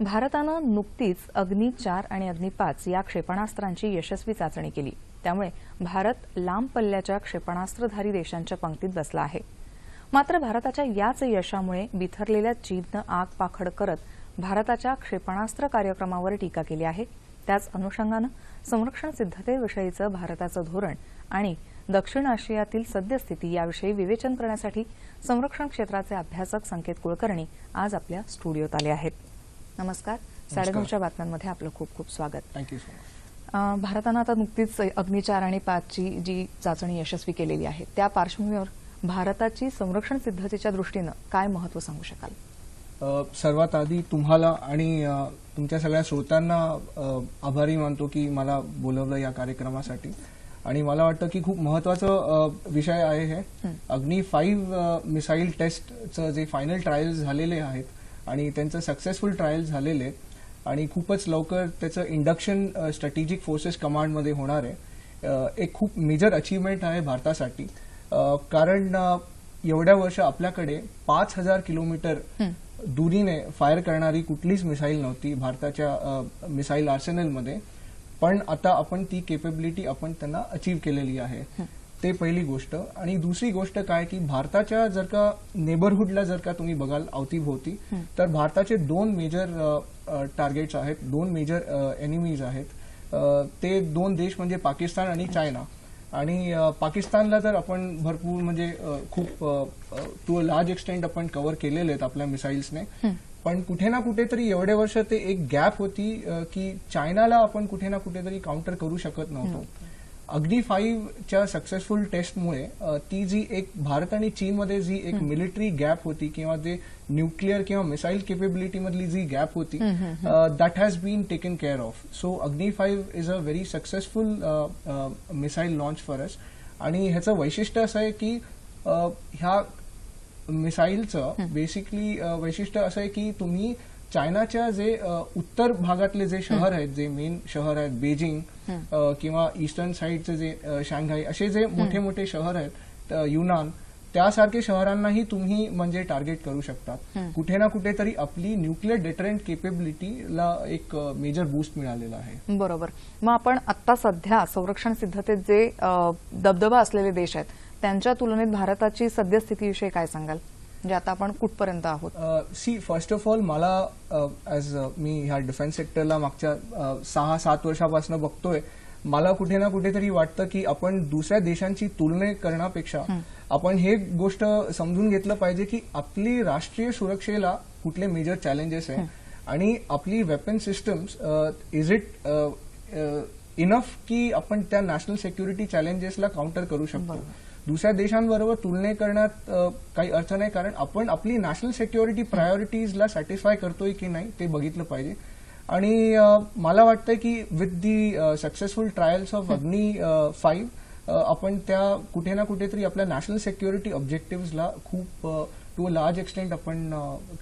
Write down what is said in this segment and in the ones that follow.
भारतानं नुकतीच अग्नी चार आणि अग्नी पाच या क्षेपणास्त्रांची यशस्वी चाचणी केली. त्यामुळे भारत लांब पल्ल्याच्या क्षेपणास्त्रधारी देशांच्या पंक्तीत बसला आहे. मात्र भारताच्या याच यशामुळे बिथरलेल्या चीननं आग पाखड करत भारताच्या क्षेपणास्त्र कार्यक्रमावर टीका केली आहे. त्याच अनुषंगानं संरक्षण सिद्धतेविषयीचं भारताचं धोरण आणि दक्षिण आशियातील सद्यस्थिती याविषयी विवेचन करण्यासाठी संरक्षण क्षेत्राचे अभ्यासक संकेत कुलकर्णी आज आपल्या स्टुडिओत आले आहेत. नमस्कार. साडेनऊच्या बातम्यांमध्ये आपलं खूप खूप स्वागत. थँक्यू सो मच अं, भारतानं आता नुकतीच अग्निचार आणि पाचची जी चाचणी यशस्वी केलेली आहे त्या पार्श्वभूमीवर भारताची संरक्षण सिद्धतेच्या दृष्टीनं काय महत्त्व सांगू शकाल? सर्वात आधी तुम्हाला आणि तुमच्या सगळ्या श्रोत्यांना आभारी मानतो की मला बोलवलं या कार्यक्रमासाठी. आणि मला वाटतं की खूप महत्वाचं विषय आहे हे. अग्नी फाईव्ह मिसाईल टेस्टचं जे फायनल ट्रायल्स झालेले आहेत आणि त्यांचं सक्सेसफुल ट्रायल्स झालेले आणि खूपच लवकर त्याचं इंडक्शन स्ट्रॅटेजिक फोर्सेस कमांडमध्ये होणार आहे. एक खूप मेजर अचीवमेंट आहे भारतासाठी. कारण एवढ्या वर्ष आपल्याकडे पाच हजार किलोमीटर दुरीने फायर करणारी कुठलीच मिसाईल नव्हती भारताच्या मिसाईल आर्सेनलमध्ये पण आता आपण ती केपेबिलिटी आपण त्यांना अचीव केलेली आहे. ते पहिली गोष्ट. आणि दुसरी गोष्ट काय की भारताच्या जर का नेबरहुडला जर का तुम्ही बघाल अवतीभोवती तर भारताचे दोन मेजर टार्गेट्स आहेत दोन मेजर एनिमीज आहेत. ते दोन देश म्हणजे पाकिस्तान आणि चायना. आणि पाकिस्तानला तर आपण भरपूर म्हणजे खूप टू अ लार्ज एक्सटेंट आपण कव्हर केलेले आहेत आपल्या मिसाईल्सने पण कुठे ना कुठेतरी एवढे वर्ष ते एक गॅप होती की चायनाला आपण कुठे ना कुठेतरी काउंटर करू शकत नव्हतो. अग्नी फाईव्हच्या सक्सेसफुल टेस्टमुळे ती जी एक भारत आणि चीनमध्ये जी एक मिलिटरी गॅप होती किंवा जे न्यूक्लिअर किंवा मिसाईल केपेबिलिटी मधली जी गॅप होती that has been taken care of so Agni five is a very successful missile launch for us आणि ह्याचं वैशिष्ट्य असं आहे की ह्या मिसाईलचं बेसिकली वैशिष्ट्य असं आहे की तुम्ही चायनाच्या जे उत्तर भागातले जे शहर आहेत जे मेन शहर आहेत बेजिंग किंवा ईस्टर्न साईडचे जे शांघाई असे जे मोठे मोठे शहर आहेत युनान त्यासारखे शहरांनाही तुम्ही म्हणजे टार्गेट करू शकता कुठे ना कुठेतरी आपली न्यूक्लिअर डेटरंट केपेबिलिटीला एक मेजर बूस्ट मिळालेला आहे. बरोबर. मग आपण आता सध्या संरक्षण सिद्धतेत जे दबदबा असलेले देश आहेत त्यांच्या तुलनेत भारताची सद्यस्थितीविषयी काय सांगाल? म्हणजे आता आपण कुठपर्यंत आहोत? सी फर्स्ट ऑफ ऑल मला ॲज मी ह्या डिफेन्स सेक्टरला मागच्या सहा सात वर्षापासून बघतोय. मला कुठे ना कुठेतरी वाटतं की आपण दुसऱ्या देशांची तुलना करण्यापेक्षा आपण हे गोष्ट समजून घेतलं पाहिजे की आपली राष्ट्रीय सुरक्षेला कुठले मेजर चॅलेंजेस आहे. आणि आपली weapon systems is it enough की आपण त्या नॅशनल सिक्युरिटी चॅलेंजेसला काउंटर करू शकतो? दुसऱ्या देशांबरोबर तुलने करण्यात काही अर्थ नाही. कारण आपण आपली नॅशनल सिक्युरिटी प्रायोरिटीजला सॅटिस्फाय करतोय की नाही ते बघितलं पाहिजे. आणि मला वाटतंय की with the successful trials of Agni five आपण त्या कुठे ना कुठेतरी आपल्या नॅशनल सिक्युरिटी ऑब्जेक्टिव्हला खूप टू अ लार्ज एक्सटेंट आपण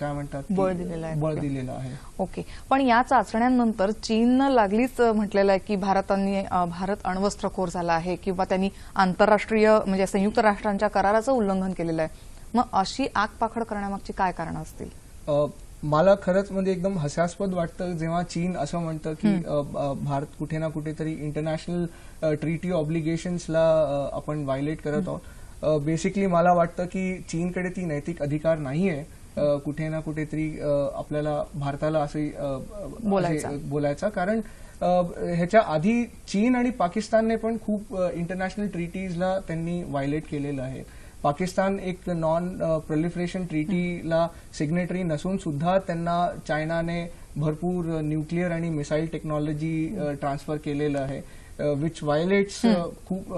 काय म्हणतात बळ दिलेलं आहे. बळ दिलेलं आहे. ओके. पण या चाचण्यांनंतर चीननं लागलीच म्हटलेलं आहे की भारताने भारत अण्वस्त्रखोर झाला आहे किंवा त्यांनी आंतरराष्ट्रीय म्हणजे संयुक्त राष्ट्रांच्या कराराचं उल्लंघन केलेलं आहे. मग अशी आग पाखड करण्यामागची काय कारणं असतील? मला खरंच म्हणजे एकदम हास्यास्पद वाटतं जेव्हा चीन असं म्हणतं की भारत कुठे ना कुठेतरी इंटरनॅशनल ट्रीटी ऑब्लिगेशन्सला आपण व्हायलेट करत आहोत. बेसिकली मला वाटतं की चीनकडे ती नैतिक अधिकार नाहीये. अ, कुठे ना कुठेतरी आपल्याला भारताला असे बोलायचा. कारण ह्याच्या आधी चीन आणि पाकिस्तानने पण खूप इंटरनॅशनल ट्रीटीजला त्यांनी व्हायलेट केलेलं आहे. पाकिस्तान एक नॉन प्रोलिफरेशन ट्रीटीला सिग्नेटरी नसून सुद्धा त्यांना चायनाने भरपूर न्यूक्लिअर आणि मिसाईल टेक्नॉलॉजी ट्रान्सफर केलेलं आहे. विच व्हायलेट्स खूप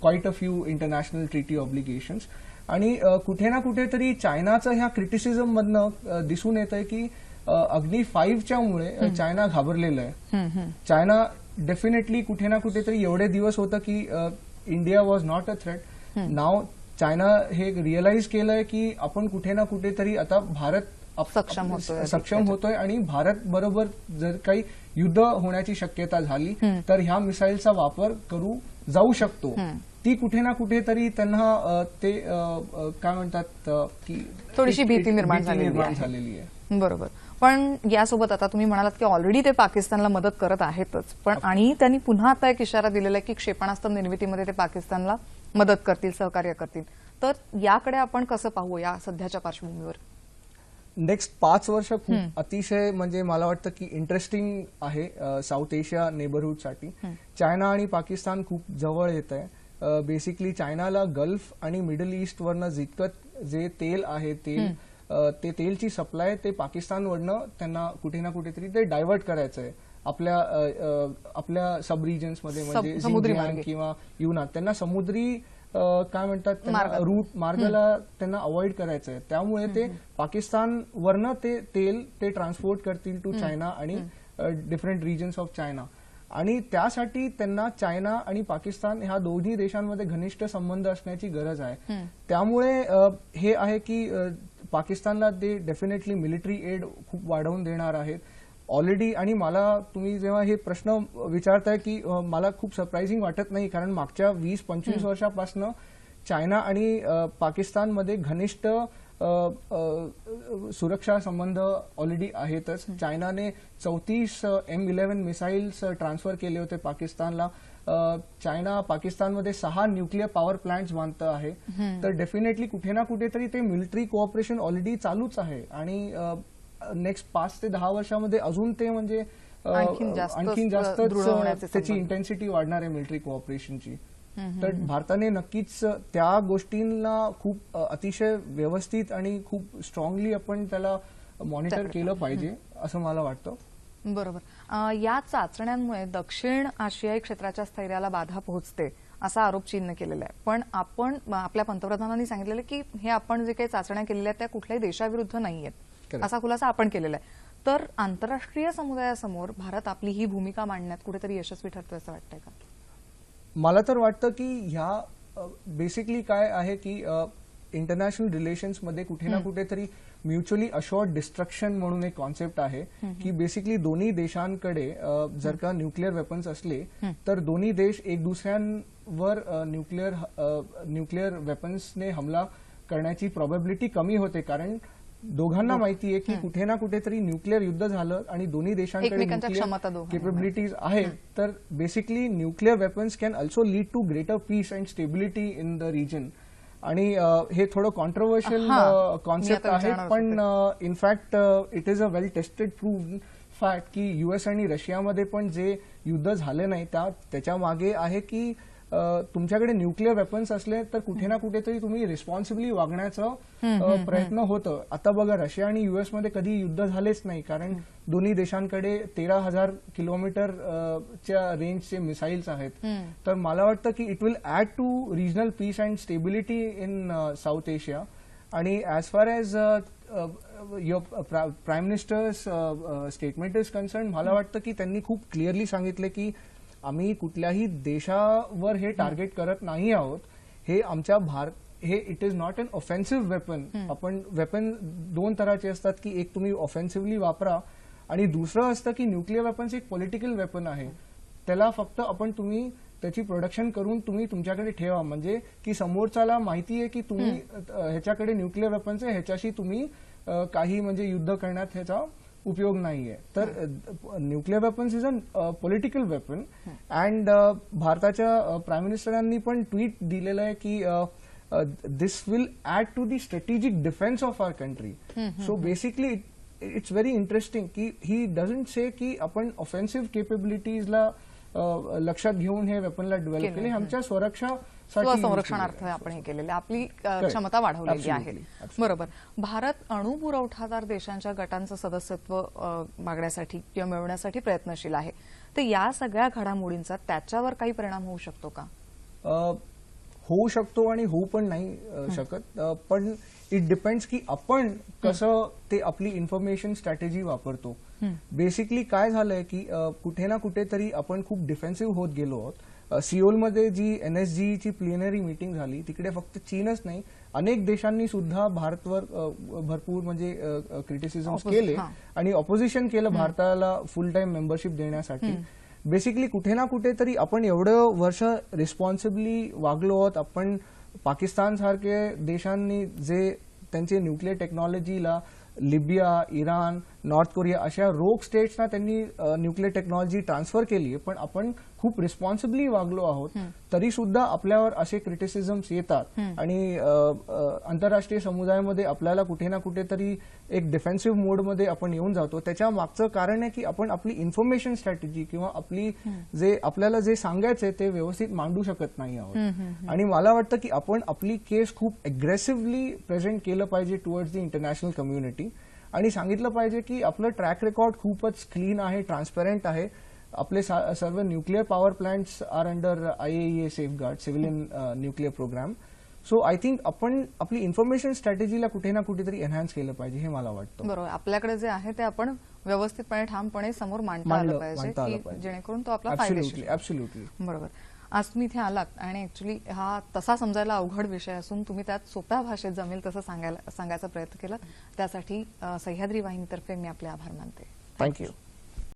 quite a few international treaty obligations आणि अ, कुठे ना कुठेतरी चायनाचं ह्या क्रिटिसिझम मधनं दिसून येत आहे की अग्नी फाईव्हच्या मुळे चायना घाबरलेलं आहे. चायना डेफिनेटली कुठे ना कुठेतरी एवढे दिवस होतं की India was not a threat now China हे रिअलाइज केलंय की आपण कुठे ना कुठेतरी आता भारत सक्षम सक्षम होतोय आणि भारत बरोबर जर काही युद्ध होण्याची शक्यता झाली तर ह्या मिसाईलचा वापर करू जाऊ शकतो. ती कुठे ना कुठेतरी त्यांना ते काय म्हणतात की थोडीशी भीती निर्माण. झालेली आहे. बरोबर. पण यासोबत आता तुम्ही म्हणालात की ऑलरेडी ते पाकिस्तानला मदत करत आहेतच. पण आणि त्यांनी पुन्हा आता एक इशारा दिलेला आहे की क्षेपणास्त्र निर्मितीमध्ये ते पाकिस्तानला मदत करतील सहकार्य करतील. तर याकडे आपण कसं पाहू या सध्याच्या पार्श्वभूमीवर? नेक्स्ट पाच वर्ष खूप अतिशय म्हणजे मला वाटतं की इंटरेस्टिंग आहे साऊथ एशिया नेबरहूडसाठी चायना आणि पाकिस्तान खूप जवळ येत आहे. बेसिकली चायनाला गल्फ आणि मिडल ईस्ट वरनं जितकं जे तेल आहे तेल ते तेलची सप्लाय ते पाकिस्तानवरनं त्यांना कुठे ना कुठेतरी ते डायव्हर्ट करायचं आहे आपल्या आपल्या सब रिजन्समध्ये सब- म्हणजे. किंवा युनात त्यांना समुद्री काय म्हणतात. रूट मार्गाला त्यांना अवॉइड करायचं आहे त्यामुळे ते पाकिस्तान वरनं ते तेल ते ट्रान्सपोर्ट करतील टू चायना आणि डिफरंट रिजन्स ऑफ चायना आणि त्यासाठी त्यांना चायना आणि पाकिस्तान ह्या दोन्ही देशांमध्ये घनिष्ठ संबंध असण्याची गरज आहे. त्यामुळे हे आहे की पाकिस्तानला ते डेफिनेटली मिलिटरी एड खूप वाढवून देणार आहेत. ऑलरेडी आणि मला तुम्ही जेव्हा हे प्रश्न विचारताय की मला खूप सरप्राइझिंग वाटत नाही कारण मागच्या वीस पंचवीस वर्षापासून चायना आणि पाकिस्तानमध्ये घनिष्ठ सुरक्षा संबंध ऑलरेडी आहेतच. चायनाने चौतीस एम इलेव्हन मिसाईल्स ट्रान्सफर केले होते पाकिस्तानला. चायना पाकिस्तानमध्ये सहा न्यूक्लिअर पॉवर प्लांट्स बांधत आहे. तर डेफिनेटली कुठे ना कुठेतरी ते मिलिटरी कोऑपरेशन ऑलरेडी चालूच आहे. आणि नेक्स्ट पाच ते दहा वर्षामध्ये अजून ते म्हणजे आणखीन जास्त त्याची. इंटेन्सिटी वाढणार आहे मिलिटरी कोऑपरेशनची तर भारताने नक्कीच त्या गोष्टींना खूप अतिशय व्यवस्थित आणि खूप स्ट्रॉंगली आपण त्याला मॉनिटर केलं पाहिजे असं मला वाटतं. बरोबर. या चाचण्यांमुळे दक्षिण आशियाई क्षेत्राच्या स्थैर्याला बाधा पोहोचते असा आरोप चीनने केलेला आहे. पण आपण आपल्या पंतप्रधानांनी सांगितलेलं की हे आपण जे काही चाचण्या केलेल्या आहेत त्या कुठल्याही देशाविरुद्ध नाहीयेत. Correct. असा खुलासा आपण केलेला आहे. तर आंतरराष्ट्रीय समुदायासमोर भारत आपली ही भूमिका मांडण्यात कुठेतरी यशस्वी ठरतोय असं वाटतंय का? मला तर वाटतं की ह्या बेसिकली काय आहे की इंटरनॅशनल रिलेशन्समध्ये कुठे ना कुठेतरी म्युच्युअली अशोर्ड डिस्ट्रक्शन म्हणून एक कॉन्सेप्ट आहे की बेसिकली दोन्ही देशांकडे जर का न्यूक्लिअर वेपन्स असले तर दोन्ही देश एक दुसऱ्यांवर न्यूक्लिअर न्यूक्लिअर वेपन्सने हमला करण्याची प्रॉबेबिलिटी कमी होते. कारण दोघांना माहिती आहे की कुठे ना कुठेतरी न्यूक्लिअर युद्ध झालं आणि दोन्ही देशांकडे केपेबिलिटीज आहेत. तर basically nuclear weapons can also lead to greater peace and stability in the region आणि हे थोडं कॉन्ट्रोवर्शियल कॉन्सेप्ट आहे. पण in fact it is a well tested proved fact की युएस आणि रशियामध्ये पण जे युद्ध झाले नाही त्या त्याच्यामागे आहे की तुमच्याकडे न्यूक्लिअर वेपन्स असले तर कुठे ना कुठेतरी तुम्ही रिस्पॉन्सिबली वागण्याचं प्रयत्न होतं. आता बघा रशिया आणि युएसमध्ये कधी युद्ध झालेच नाही. कारण दोन्ही देशांकडे तेरा हजार किलोमीटर च्या रेंजचे मिसाईल्स आहेत. तर मला वाटतं की it will add to regional peace and stability in South Asia आणि as far as prime minister's statement is concern मला वाटतं की त्यांनी खूप क्लिअरली सांगितले की आम्ही कुठल्याही देशावर हे टार्गेट करत नाही आहोत. हे आमच्या भारत हे it is not an offensive weapon आपण वेपन दोन तराचे असतात की एक तुम्ही ऑफेन्सिव्हली वापरा आणि दुसरं असतं की न्यूक्लिअर वेपन्स एक पॉलिटिकल वेपन आहे. त्याला फक्त आपण तुम्ही त्याची प्रोडक्शन करून तुम्ही तुमच्याकडे ठेवा. म्हणजे की समोरच्याला माहिती आहे की तुम्ही ह्याच्याकडे न्यूक्लिअर वेपन्स आहे. ह्याच्याशी तुम्ही काही म्हणजे युद्ध करण्यात ह्याचा उपयोग नाहीये. तर nuclear weapons is a political weapon. And भारताच्या प्राईम मिनिस्टरांनी पण ट्विट दिलेलं आहे की this will add to the strategic defence of our country so basically it's very interesting की ही डझंट से की आपण ऑफेन्सिव्ह केपेबिलिटीजला लक्षात घेऊन हे वेपनला डेव्हलप. केले आमच्या सुरक्षासाठी स्वसंरक्षणार्थ आपण हे केलेले आपली क्षमता वाढवलेली आहे. बरोबर. भारत अणु पुरवठादार देशांच्या गटांचं सदस्यत्व मागण्यासाठी किंवा मिळवण्यासाठी प्रयत्नशील आहे. तर या सगळ्या घडामोडींचा त्याच्यावर काही परिणाम होऊ शकतो का? होऊ शकतो आणि होऊ पण नाही शकत. पण इट डिपेंड्स की आपण कसं ते आपली इन्फॉर्मेशन स्ट्रॅटेजी वापरतो. बेसिकली काय झालंय की कुठे ना कुठेतरी आपण खूप डिफेन्सिव्ह होत गेलो आहोत. सिओलमध्ये जी एनएसजी ची प्लिनरी मीटिंग झाली तिकडे फक्त चीनच नाही अनेक देशांनी सुद्धा भारतवर भरपूर म्हणजे क्रिटिसिझम केले. आणि ऑपोजिशन केलं भारताला फुल टाइम मेंबरशिप देण्यासाठी. बेसिकली कुठे ना कुठेतरी आपण एवढं वर्ष रिस्पॉन्सिबली वागलो आहोत आपण पाकिस्तान सारखे देशांनी जे त्यांचे न्यूक्लिअर टेक्नॉलॉजीला लिबिया इराण नॉर्थ कोरिया अशा रोग स्टेट्सना त्यांनी न्यूक्लिअर टेक्नॉलॉजी ट्रान्सफर केली आहे पण आपण खूप रिस्पॉन्सिबली वागलो आहोत तरी सुद्धा आपल्यावर असे क्रिटिसिझम्स येतात. आणि आंतरराष्ट्रीय समुदायामध्ये आपल्याला कुठे ना कुठेतरी एक डिफेन्सिव्ह मोडमध्ये आपण येऊन जातो. त्याच्या मागचं कारण आहे की आपण आपली इन्फॉर्मेशन स्ट्रॅटेजी किंवा आपली जे आपल्याला जे सांगायचंय ते व्यवस्थित मांडू शकत नाही आहोत. आणि मला वाटतं की आपण आपली केस खूप अग्रेसिव्हली प्रेझेंट केलं पाहिजे टुवर्ड्स द इंटरनॅशनल कम्युनिटी आणि सांगितलं पाहिजे की आपलं ट्रॅक रेकॉर्ड खूपच क्लीन आहे ट्रान्सपरंट आहे. आपले सर्व nuclear power plants are under I A safeguard civilian nuclear programme so I think आपण आपली इन्फॉर्मेशन स्ट्रॅटेजीला कुठे ना कुठेतरी एनहान्स केलं पाहिजे हे मला वाटतं. बरोबर. आपल्याकडे जे आहे ते आपण व्यवस्थितपणे ठामपणे समोर मांडता आलं पाहिजे. जेणेकरून तो आपला फायदेशीर बरोबर. आज तुम्ही इथे आलात आणि ऍक्च्युली हा तसा समजायला अवघड विषय असून तुम्ही त्यात सोप्या भाषेत जमेल तसं सांगायला सांगायचा प्रयत्न केला त्यासाठी सह्याद्री वाहिनीतर्फे मी आपले आभार मानते. थँक्यू